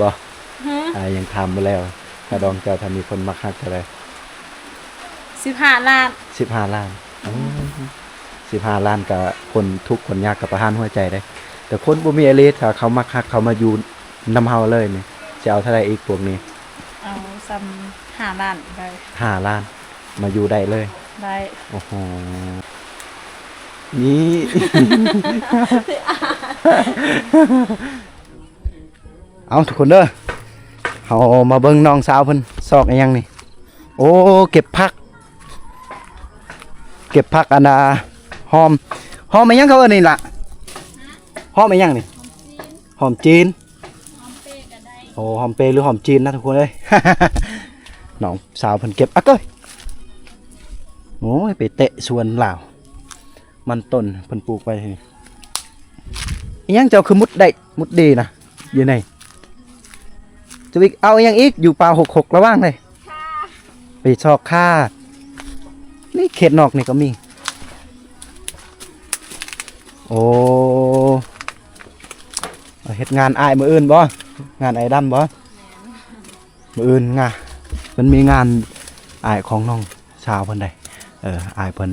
บ่ฮะอ่ายังทำมาแล้วถ้าดองเจ้าถ้ามีคนมักฮักเท่าไหร่สิบห้าล้านสิบห้าล้านสิบห้าล้านกับคนทุกข์คนยากกับประหารหัวใจได้ แต่คนบ่มีอลิถ้าเขามักฮักเขามาอยู่นำเฮาเลยนี่จะเอาเท่าไหร่อีกพวกนี้เอาซ้ำห้าล้านได้ห้าล้านมาอยู่ได้เลยได้โอ้โหนี่ เอาทุกคนเด้อเอามาเบิ่งน้องสาวเพิ่นซอกอยังนี่ โอ้เก็บผัก เก็บผักอันน่ะหอมหอมอียังเขาเอิ้นนี่ล่ะหอมอียังนี่หอมจีนโอ้หอมเปย์หรือหอมจีนนะทุกคนเอ้ยน้องสาวเพิ่นเก็บอะเก้ยโอ้ยไปเตะสวนหลามันต้นเพิ่นปลูกไปยังเจ้าคือมุดได้มุดดีนะอยู่ไหน จะอีกเอาอิหยังอีกอยู่ป่าหกหกระว่างเลยไปชอกค่านี่เขตนอกนี่ก็มี โอ้เอาเฮ็ดงานอายมืออื่นบ่งานไอ้ดำบ่มืออื่นงามันมีงานอายของน้องสาวเพิ่นได้เอออายเพิ่น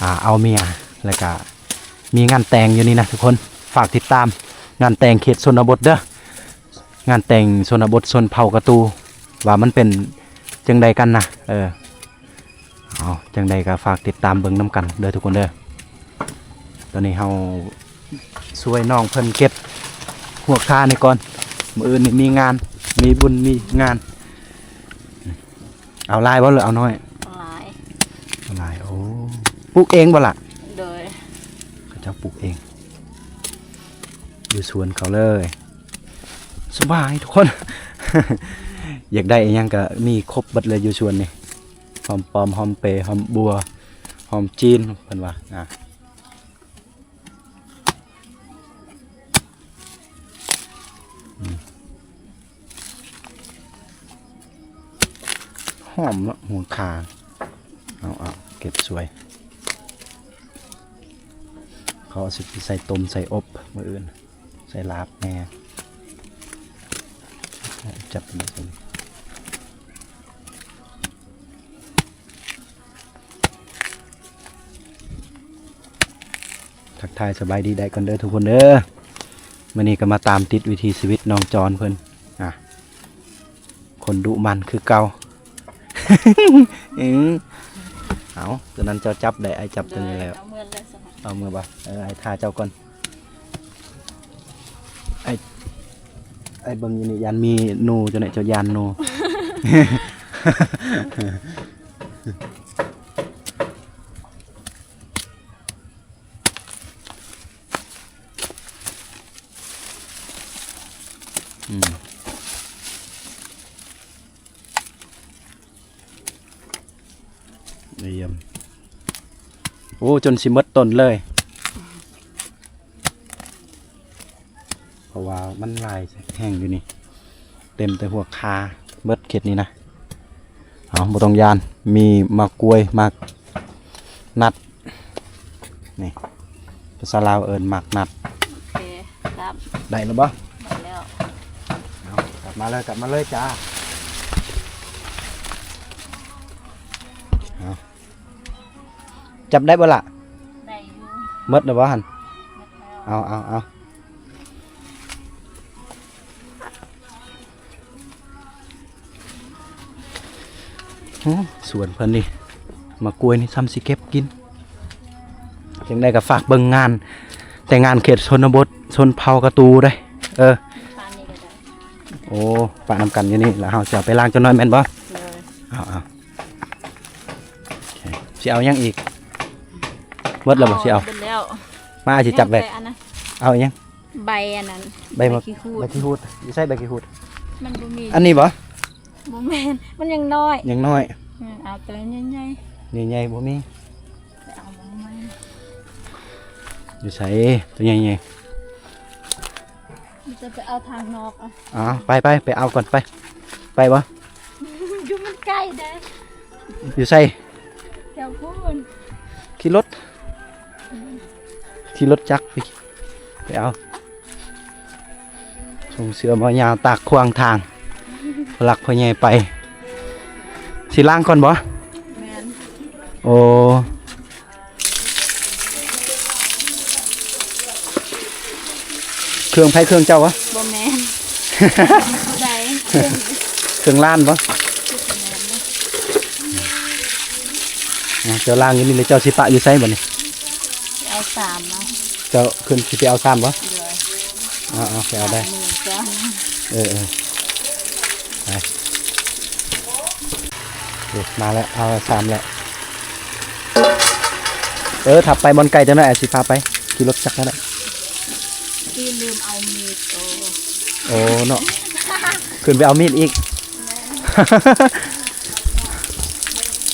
อ่าเอาเมียแล้วก็มีงานแต่งอยู่นี่นะทุกคนฝากติดตามงานแต่งเขตชนบทเด้อ งานแต่งชนบทชนเผ่ากระตู ว่ามันเป็นจังใดกันนะเออเอาจังใดก็ฝากติดตามเบิ่งน้กันเด้อทุกคนเด้อตอนนี้เฮาช่วยน้องเพิ่นเก็บหัวคานี่ก่อนมื้ออื่นนี่มีงาน มีบุญมีงาน เอาลายบ่หรือเอาน้อยหลายอะไรโอ้ปลูกเองบ่ล่ะโดยเขาเจ้าปลูกเอง อยู่สวนเขาเลย สบายทุกคน อยากได้อิหยังก็มีครบบัดเลยอยู่สวนนี่หอมปอมหอมเปรหอมบัวหอมจีนเพิ่นว่าอะหอมเนาะหัวคาเอาเอาเก็บสวย เขาเอาสิใส่ต้มใส่อบมืออื่น ใส่ลาบแหน่ จับเป็นแบบนี้ ทักทายสบายดีได้กันเด้อทุกคนเด้อมื่อนี้ก็มาตามติดวิธีชีวิตน้องจอนเพิ่นอะ คนดุมันคือเกาอือเอาตัวนั้นเจ้าจับได้ไอจับตัวนี้แล้ว เอาเมื่อเลยสมัครเอามือบ่เออไอทาเจ้าก่อน ไอ้เบิ่งอยู่นี่ยันมีหนูจังไหนเจ้ายานหนู อืมเยี่ยมโอ้ จนสิหมดต้นเลย เพราะว่ามัน ลายแห้งอยู่นี่ เต็มแต่หัวคาเบิดเข็ดนี่นะเอาบ่ต้องยานมีมากกล้วยมากนัดนี่ภาษาลาวเอิญมากนัดโอเครับได้แล้วบ่หมดแล้วเอากลับมาเลยกลับมาเลยจ้าเอาจับได้บ่ล่ะได้อยู่หมดแล้วบ่หันหมดแล้ว เอาเอาเอา สวนเพิ่นนี่มากล้วยนี่ซ้ำสิเก็บกินยังได้ก็ฝากเบิ่งงาน แต่งานเขตชนบทชนเผ่ากระตูได้ เออปานนี้ก็ได้โอ้ปะนำกันอยู่นี่แล้วเฮาจะเอาไปล้างจังน้อยแม่นบ่เลยเอาเอาโอเคสิเอาหยังอีกเบิดแล้วบ่สิเอาหมดแล้วมาอาจสิจับแบกแต่อันนั้นเอาอีหยัง ใบอันนั้น ใบมะขี้คูดใบขี้ฮูดสิใส่ใบขี้ฮูดมันบ่มีอันนี้บ่ บ่แม่นมันยังน้อยยังน้อยเออเอาตัวใหญ่นี่ใหญ่บ่มีๆไปเอามาใหม่อยู่ใส่ตัวใหญ่มันจะไปเอาทางนอกอะๆอ๋อไปไปไปเอาก่อนไป ไปบ่อยู่มันใกล้เด้ออยู่ใส่แถวพูนขี่รถขี่รถจักรไปไปเอาส่งเสือมายาวตากขวางทาง หลักพ่อใหญ่ไปสิล้างก่อนบ่แมนโอ้เครื่องไผเครื่องเจ้าวะบ่แมนใส่เครื่องเครื่องล้านบ่ชุดแมนนะอะเจ้าล้างอยู่นี่เลยเจ้าสิปะอยู่ไสบ่นี่เอาสามเนาะเจ้าขึ้นสิไปเอาซ้ำบ่เลยอ๋อาไปเอาได้มือจ้าเออ มาแล้วเอาสามแล้วเออถับไปบอลไก่จะหน่อยอาสิพาไปขี่รถจักรนั่นแหละที่ลืมเอามีดโตโอ้เนาะขึ้นไปเอามีดอีก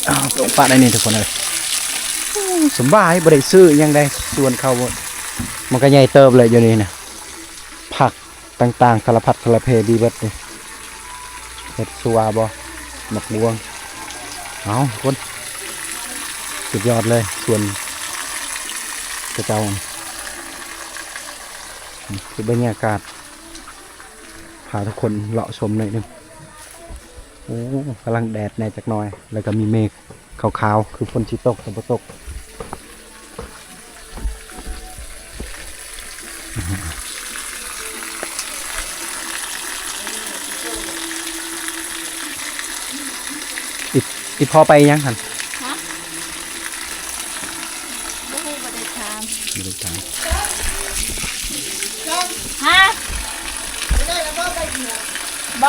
อ้าวตรงปะได้นี่ทุกคนเลยโอ้สำบายบ่ได้ซื้อหยังได้ส่วนเขาบ่มันก็ใหญ่เติบเลยอยู่นี่นะผักต่างๆสารพัดสารเพดีเบิดนี่เห็ดสัวบ่หมักบวง เอาคนสุดยอดเลยส่วนกระเจ้าคือบรรยากาศพาทุกคนเลาะชมหน่อยหนึงโอ้กำลังแดดแน่จักหน่อย แล้วก็มีเมฆขาวๆ คือฝนชิตกแต่บ่ตก อีกอีกพอไปยังหันบ่ฮู้บ่ได้ถามไม่ได้ถามฮะ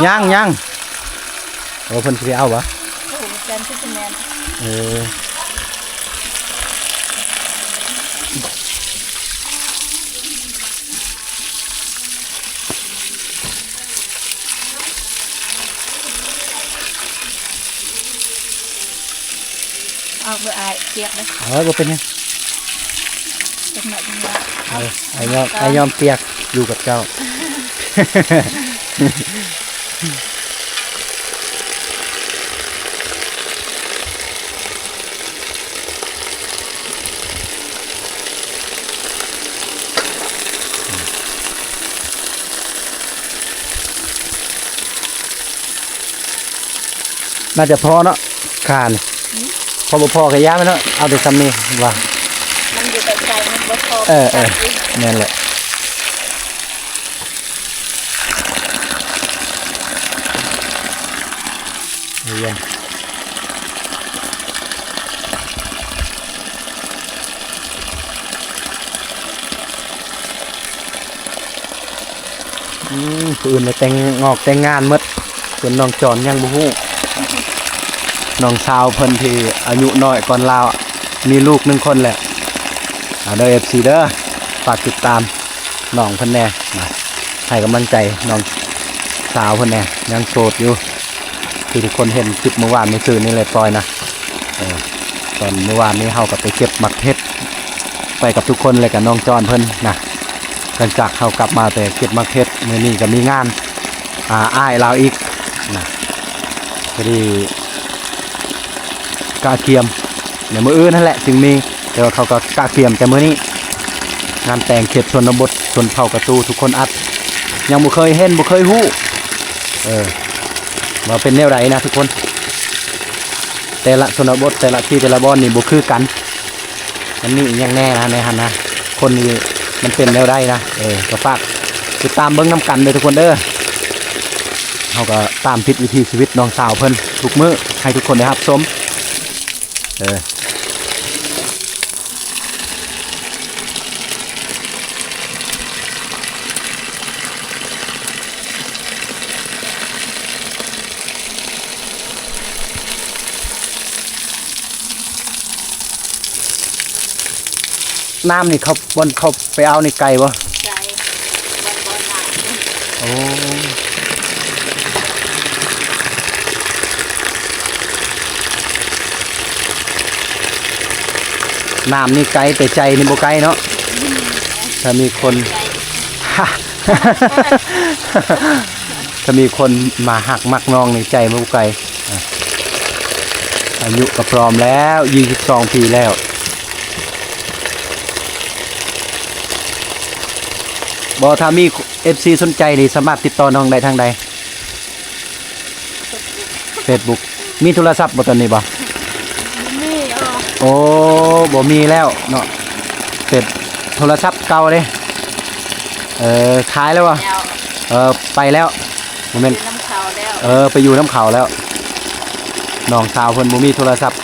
ยังยังเออเพิ่นสิไปเอาวะโอ้โหแซนชุดแมน เออ เอาบ่อายเปียกเลยเออบ่เป็นหยังจังหวะจังหวะเออไอ้ยอมไอ้ยอมเปียกอยู่กับเจ้า น่าจะพอเนาะคาน พอบ่พอก็ย่าไปเนาะเอาแต่ซ้ำนี้ว่ามันอยู่แต่ใจมันบ่พอเออเออนั่นแหละเยี่ยมอืมผู้อื่นเลยแต่งงอกแต่งงานหมดส่วนน้องจอนยังบ่ฮู้ น้องสาวเพิ่นที่อายุน้อยก่อนลาวอะมีลูกหนึ่งคนแหละเอาเด้อ FC เด้อฝากติดตามน้องเพิ่นแน่มาให้กำลังใจน้องสาวเพิ่นแน่ยังโสดอยู่ที่ทุกคนเห็นคลิปเมื่อวานเมื่อนี่เลยปล่อยนะตอนเมื่อวานนี้เฮาก็ไปเก็บมักเพชรไปกับทุกคนเลยกับน้องจอนเพิ่นนะหลังจากเฮากลับมาแต่เก็บมักเพชรมื้อนี้ก็มีงานอ่าอ้ายเราอีกนะพอดี กาเกียมในมืออื่นนั่นแหละจึงมีแต่ว่าเขาก็กาเกียมแต่มื้อนี้งานแต่งเขตชนบทชนเผ่ากระตูทุกคนอัด ยังบ่เคยเห็นบ่เคยฮู้เออว่าเป็นแนวใดนะทุกคน แต่ละชนบทแต่ละที่แต่ละบอนนี่บ่คือกันมันมีอหย่างแน่นะในหันนะคนนี้มันเป็นแนวใดนะเออก็ฝากติดตามเบิ่งนํกันเด้อทุกคนเด้อเฮาก็ตามติดวิถีชีวิตน้องสาวเพิ่นทุกมื้อให้ทุกคนได้รับชม เออน้ำนี่เขาบนเขาไปเอาในไก่บ่ใจมันบ่หนักโอ้ น้ำนี่ไกลแต่ใจนี่บ่ไกลเนาะถ้ามีคนถ้ามีคนมาหักมักนองในใจบ่ไกลอะอายุก็พร้อมแล้ว22ปีแล้วบ่ถ้ามี FC สนใจนี่สามารถติดต่อน้องได้ทางใด Facebook มีโทรศัพท์บ่ตอนนี้บ่นี่อ๋อ โอ้บ่มีแล้วเนาะเป็ดโทรศัพท์เก่าเด้เออขายแล้ววะแล้วเออไปแล้วโมเมนน้ำเขาแล้วเออไปอยู่น้ำเขาแล้วน้องสาวเพิ่นบ่มีโทรศัพท์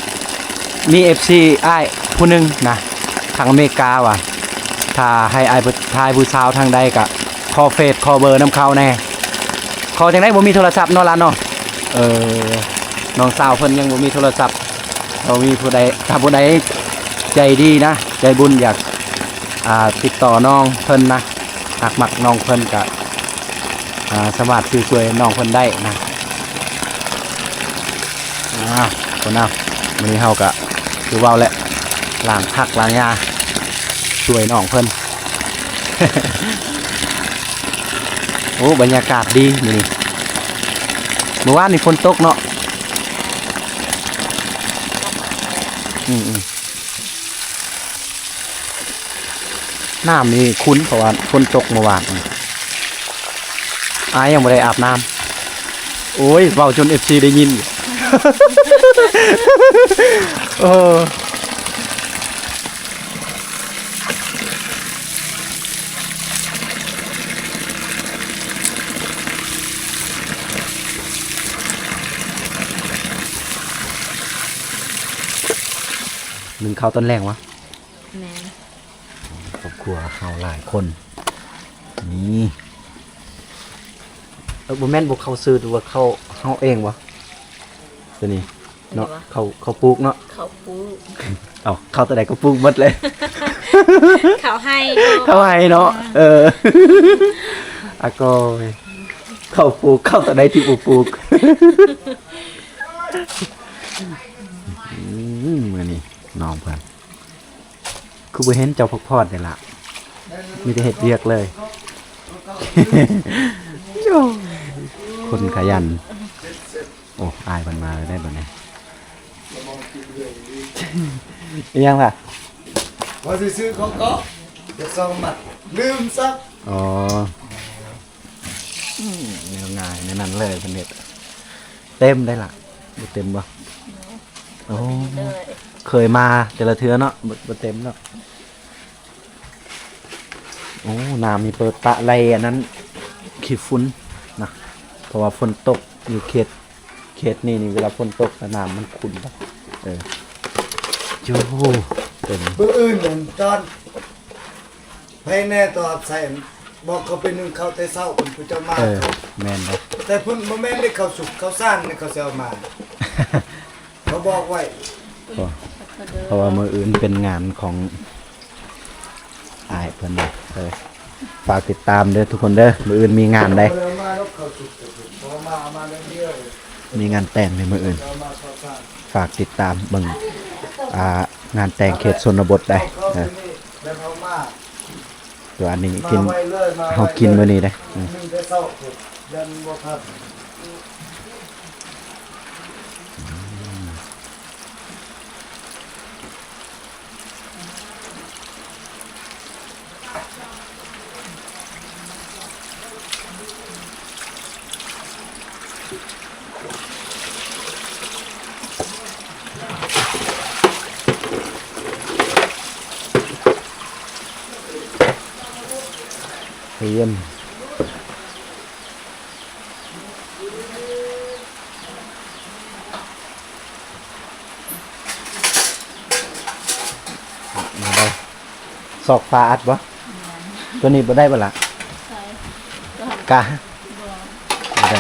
มี FC อ้ายผู้หนึงนะทางอเมริกาว่ะถ้าให้อ้ายผู้ทายผู้สาวทางใดก็ขอเฟซขอเบอร์น้ำเขาแน่ขอจังได๋บ่มีโทรศัพท์เนาะล่ะเนาะเออน้องสาวเพิ่นยังบ่มีโทรศัพท์ เรามีผู้ใดถ้าผู้ใดใจดีนะ ใจบุญอยากอ่าติดต่อน้องเพิ่นนะหากหมักน้องเพิ่นก็อ่าสามารถซื้อช่วยน้องเพิ่นได้นะอ้าวคนน้าวันนี้เฮาก็คือว้าแหละล้างผักล้างยาช่วยน้องเพิ่นโอ้บรรยากาศดีนี้เมื่อวานนี่ฝนตกเนาะ อืมอืมน้ำนี่คุ้นเพราะว่าฝนตกเมื่อวานไอายยังไม่ได้อาบน้ำโอ้ยเว้าจนเอฟซีได้ยิน เออ ข้าวต้นแรงวะแม่นครอบครัวเฮาหลายคน นี่เออบ่แม่นบ่เข้าซื้อหรือว่าเข้าเฮาเองวะตัวนี้เนาะเขาเขาปลูกเนาะเขาปูเอาเข้าตัวใดก็ปลูกหมดเลย เขาให้เข้าให้เนาะเอออะก็เข้าปลูกเข้าตัวใดที่ปลูกปลูกอืมมื้อนี้ น้องเพิ่นคือบ่เห็นเจ้าพักพอดได้ล่ะมีแต่เฮ็ดเวียกเลยโย่คนขยัน โอ้อายมันมาได้บ่เนี่ยเป็นยังล่ะว่าสิซื้อของก็จะส่งมาลืมซักอ๋ออืมแนวง่ายในนั้นเลยเป็นเน็ตเต็มได้ละบ่เต็มบ่โอ้ เลยเคยมาแต่ละเทือเนาะบ่บ่เต็มเนาะโอ้น้ำมีเปิดปะไรอันนั้นขีดฝุ่นนะเพราะว่าฝนตกอยู่เขตเขตนี่นี่เวลาฝนตกแล้วน้ำมันขุ่นปะเออโจ้เต็มเบื้องอื่นนั่นตอนให้แน่ตอบใส่บอกเขาเป็นหนึ่งเขาแต่เศร้าเป็นผู้เจ้ามาเออแม่นเนาะแต่เพุ่นบ่แม่นได้เขาสุกเขาสร้างนี่เขาสิเอามา เขาบอกไว้ เพราะว่ามืออื่นเป็นงานของอายเพิ่นเด้อเออฝากติดตามเด้อทุกคนเด้อมืออื่นมีงานได้ มีงานแต่งในมืออื่น ฝากติดตามเบิ่งอ่างานแต่งเขตชนบทได้เขาเออนี่แล้วเขามาเดี๋ยวอันนี้กินเลยมาไว้เฮากินมื้อนี้ได้อืมหนึ่งแต่เศร้าสุดยันบ่ทัน เยี่ยมมาได้ซอกปลาอัดบ่ตัวนี้บ่ได้บ่ล่ะใช่กะบ่ได้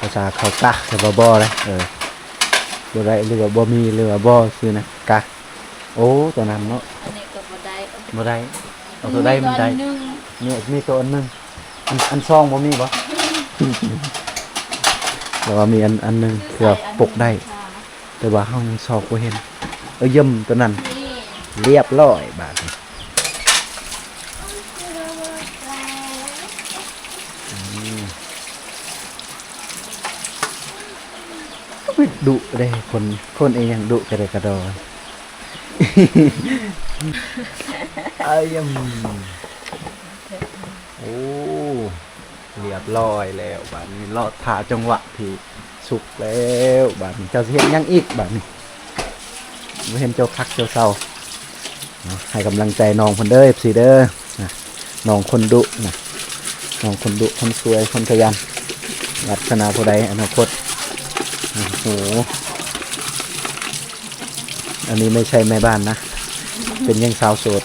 ภาษาเขากะแต่บ่บ่เลยเออบ่ได้หรือว่าบ่มีหรือว่าบ่คือนะกะโอ้ตัวนั้นเนาะอันนี้ก็บ่ได้บ่ได้ เอาตัวได้มันได้หนึ่งนี่มีตัวอันหนึงอันอันซองบ่มีบ่ แต่ว่ามีอันอันหนึงเพื่อปกได้แต่ว่าเฮายังซอกบ่เห็น เอ้ยเยี่ยมตัวนั้น นี่เรียบร้อยบาดนี้อืมอุ๊ยดุเด้คนคนเองยังดุกระเดะกระดอ เอ้ยยมร้อยแล้วบาดนี้รอถ่าจังหวะที่สุกแล้วบาดนี้เจ้าสิเฮ็ดหยังอีกบาดนี้บ่เห็นเจ้าคักเจ้าเศร้าให้กำลังใจน้องเพิ่นเด้อ FC เด้อนะน้องคนดุนะน้องคนดุคนสวยคนขยันวัฒนาผู้ใดอนาคตโอ้โหอันนี้ไม่ใช่แม่บ้านนะ เป็นยังสาวโสด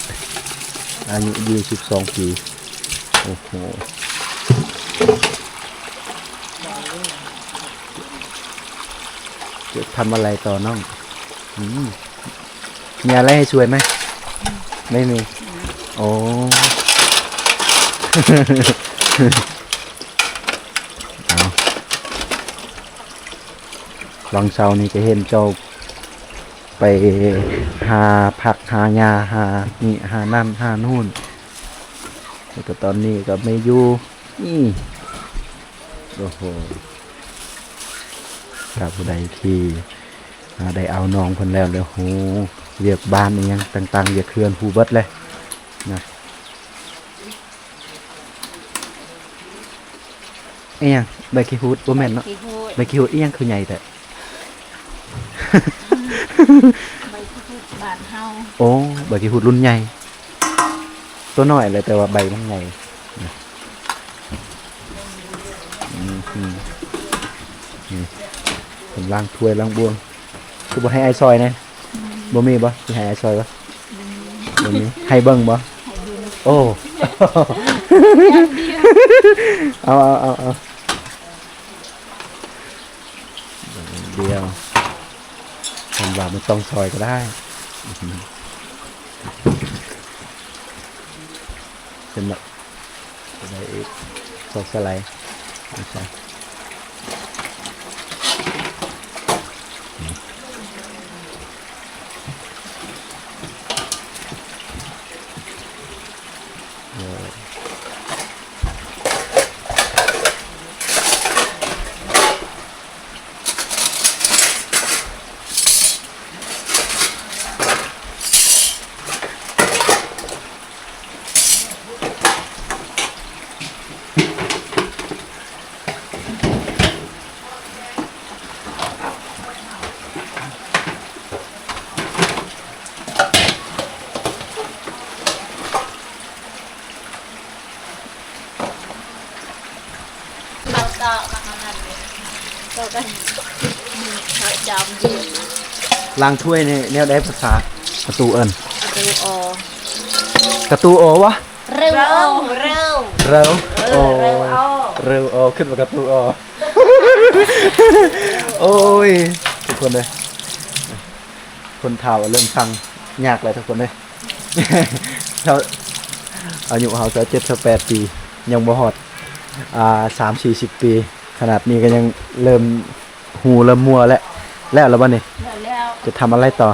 อายุ22ปี โอ้โหจะทำอะไรต่อน้องอืมมีอะไรให้ช่วยไหม ไม่มี โอ้ เอาลองเช้านี้จะเห็นเจ้า ไปหาผักหายาหานี่หานั่นหานู่นแล้วก็ตอนนี้ก็ไม่อยู่นี่โอ้โหถ้าผู้ใดที่อ่าได้เอาน้องเพิ่นแล้วแล้วโหเรียกบ้านนี่ยังต่างๆเรียกเคลื่อนผู้เบิดเลยนะเอียงใบขี้ฮูดบ่แม่นเนาะขี้หูดใบขี้ฮูดเอียงคือใหญ่แต่ ใบขี้หูดบานเฮาโอ้ใบขี้ฮูดรุ่นใหญ่ ตัวน้อยเลยแต่ว่าใบมันใหญ่นะอืมอืมนี่ผมล้างถ้วยล้างบวง คือบ่ให้ไอซอยนะบ่มีบ่สิให้ไอซอยบ่บ่มีให้เบิ่งบ่โอ้เอาเอาเอาเอาเดียว ผมว่ามันต้องซอยก็ได้อื้อหือเป็นแบบอะไรอีกซอกสไลด์ใช่ออ เราต่อมาทำงานเลยต่อกันเขาจอมยืน ล้างถ้วยนี่แนวได้ภาษาประตูเอิญดูโอประตูโอวะเร็วเร็วเร็วเร็วโอเร็วเอาเร็วโอขึ้นมาประตูโอโอ้ยทุกคนเลยคนเฒ่าเริ่มสั่งยากเลยทุกคนเลยเขาอายุเขาจะเจ็ดสิบแปดปี ยังบ่ฮอดอ่าสามสี่สิบปี ขนาดนี้ก็ยังเริ่มหูเริ่มมัวแล้ว แล้วแล้วบ้านี่เดี๋ยวแล้วจะทำอะไรต่อ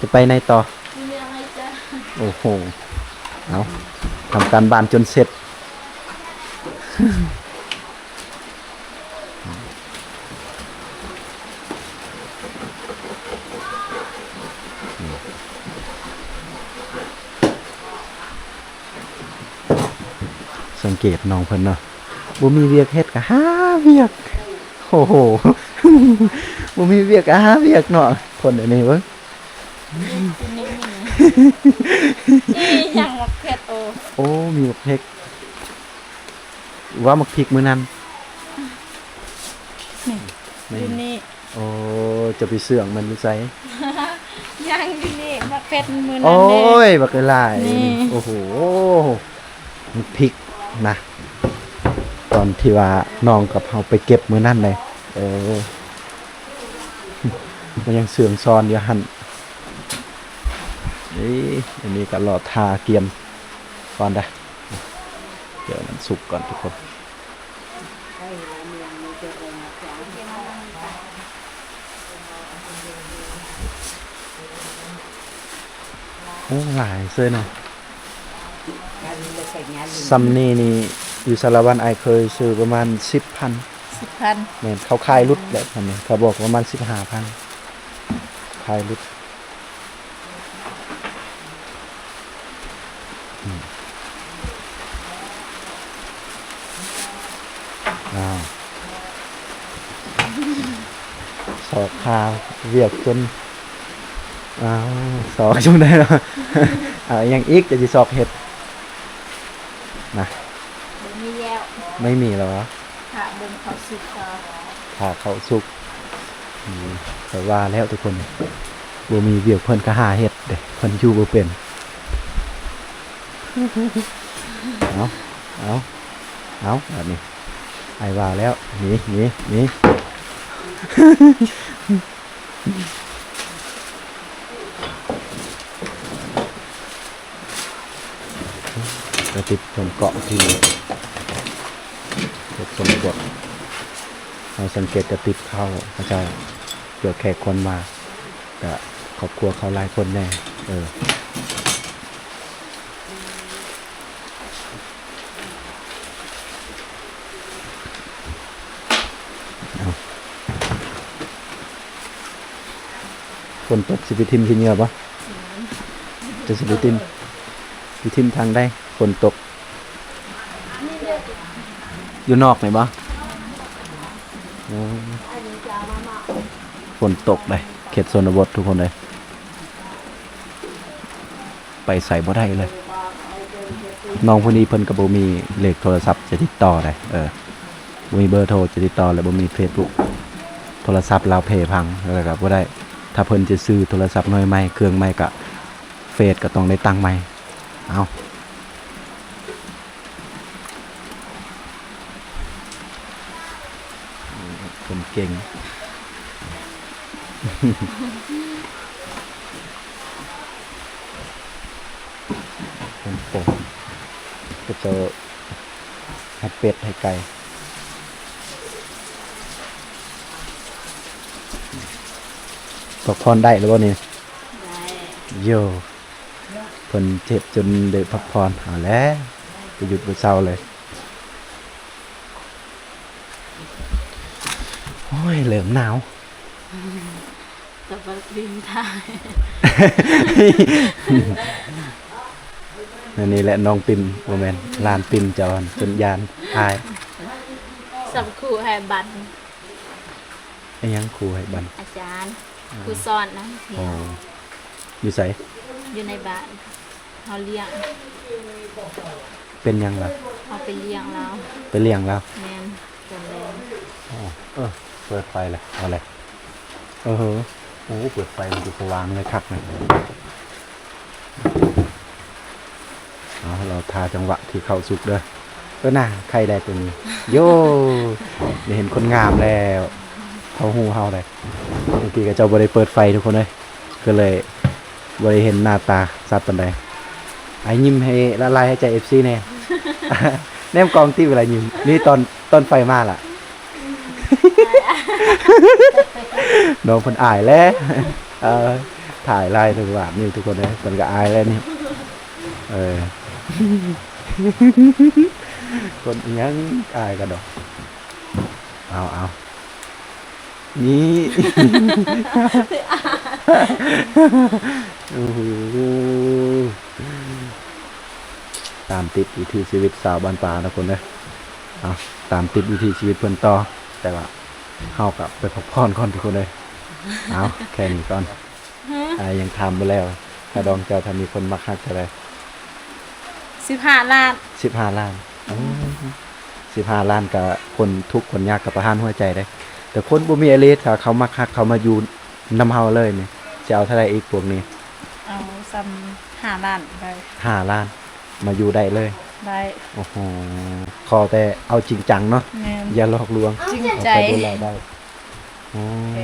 จะไปในต่อมีเรื่องอะไรจ้ะโอ้โหเอาทำการบ้านจนเสร็จ สังเกตน้องเพิ่นเนาะบ่มีเวียกเฮ็ดก็หาเวียก โอ้โห บ่มีเวียกก็หาเวียกเนาะคนเดี๋ยวนี้เบิ่งนี่ยังมักเผ็ดโอโอ้มีบักพริกว่ามักพริกมื้อนั้นอยู่นี่โอ้จะไปเสื่องมันดูไซยังอยู่นี่มักเผ็ดมือโอ้นั้นเด้ยบักหลายนี่โอ้โหมันพริกนะ ตอนที่ว่าน้องกับเฮาไปเก็บมื้อนั้นเลยเออ มันยังเสื่องซอนอยู่หั่นนี่อันนี้ก็รอทาเกียมก่อนได้อเดี๋ยวมันสุกก่อนทุกคนโอ้หลายเสื้อเนาะซัมนี่นี่อยู่สารวันไอเคยซื้อประมาณสิบพันสิบพันเนี่ยเขาขายรุดแบบนี้เขาบอกประมาณสิบห้าพัน ขายรุดอืมอ้าวสอกคาวเวียกจนอ้าวสอกจนได้แล้วอ่ายังอีกจะสิสอกเห็ดนะบ่มีแล้วไม่มีเหรอค่ะเบิ่งเขาสุกต่อผ่าเขาสุก อืมแต่ว่าแล้วทุกคนบ่มีเวียกเพิ่นก็หาเห็ดเด้เพิ่นอยู่บ่เป็นเอาเอาเอาแบบนี้ไอ้ว่าแล้วหนีหนีหนีจะติดชนเกาะที่นี่ติดชนกดเราสังเกตจะติดเข้าพระเจ้า เกิดแขกคนมาแต่ครอบครัวเขาหลายคนแน่เออฝนตกสิไปทิมขี้เหงื่อปะจะสิไปทิมไปทิมทางได้ฝนตก อยู่นอกไหนปะอ๋อ ฝนตกเลยเขตชนบททุกคนเลย ไปใส่บ่ได้เลย น้องผู้นี้เพิ่นก็บ่มีเลขโทรศัพท์จะติดต่อได้เออบ่มีเบอร์โทรจะติดต่อและบ่มี Facebook โทรศัพท์เราเพย์พังแล้วก็บ่ได้ ถ้าเพิ่นจะซื้อโทรศัพท์น้อยใหม่เครื่องใหม่ก็เฟซก็ต้องได้ตังใหม่เอาคนเก่ง คนโป่งก็จะให้เป็ดให้ไก่พักผ่อนได้หรือเปล่านี่ได้โยเพิ่นเจ็บจนได้พักผ่อนเอาแล้วไปหยุดไปเศร้าเลย โอ้ยเหลืองหนาวตะบั กดินทายนั่นนี่แหละน้องปิมโมเมนลานปิมจอนจนยานอายสับครูให้บัตรไอ้ยังครูให้บันอาจารย์ครูสอนนะเหี่อ๋อยวอยู่ใสอยู่ในบ้านเขาเลี้ยง เป็นยังล่ะเอาไปเลี้ยงแล้วไปเลี้ยงแล้วแมนจนแรงอ๋อเออเปิดไฟเลยเอาเลยเออ โอ้เปิดไฟมันจะสว่างเลยคักเลยเราทาจังหวะที่เข้าสุกเด้อก็น่าใครได้ตัวนี้ โย่เห็นคนงามแล้วเขาหูเฮาเลยเมื่อกี้ก็เจ้าบริเปิดไฟทุกคนเลยก็เลยบริเห็นหน้าตาสัตว์ปันใดไอ้ยิ้มให้ละลายให้ใจเอฟซีแน่แนมกองที่เวลายิ้มนี่ตอนตอนไฟมาล่ะ น้องคนอายแล้วเออถ่ายไล่ทุกวันนี่ทุกคนเลยคนก็อายแล้วนี่เออคนอิหยังอายกันดอกเอาเอานี่โอ้โหตามติดวิถีชีวิตสาวบ้านป่านะคนเลยเอาตามติดวิถีชีวิตเพื่อนต่อแต่ว่า เข้ากับไปพักผ่อนก่อนทุกคนเลยเอาแค่นี้ก่อนอ่ายังทำไปแล้วถ้าดองเจ้าถ้ามีคนมักฮักจะได้สิบห้าล้านสิบห้าล้านสิบห้าล้านกับคนทุกข์คนยากกับประหารหัวใจได้ แต่คนบ่มีอเลสถ้าเขามักฮักเขามาอยู่นำเฮาเลยนี่จะเอาเท่าไหรอีกพวกนี้ เอาซ้ำห้าล้านได้ห้าล้านมาอยู่ได้เลย ได้โอ้โหขอแต่เอาจริงจังเนาะแมนอย่าหลอกลวงจริงเอาใจไปดูแลได้อ๋อแหม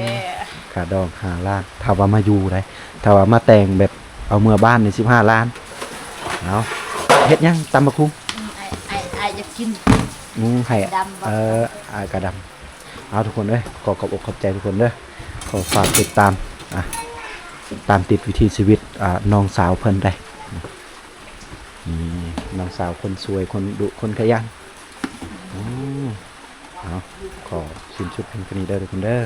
ขาดองห้าล้านถ้าว่ามาอยู่ได้ถ้าว่ามาแต่งแบบเอาเมื่อบ้านนี่สิบห้าล้านเอาเฮ็ดหยังตำบักคุ้งไอ้ไอ้ไอ้จะกิน อืมให้ดำบ่ เอออากระดำเอาทุกคนเอ้ยขอขอบอกขอบใจทุกคนเด้อขอฝากติดตามอะตามติดวิถีชีวิตอ่าน้องสาวเพิ่นได้ น้องสาวคนสวยคนดุคนขยันอืมเอาขอชิมชุดเพิ่นกันนี้เด้อทุกคนเด้อ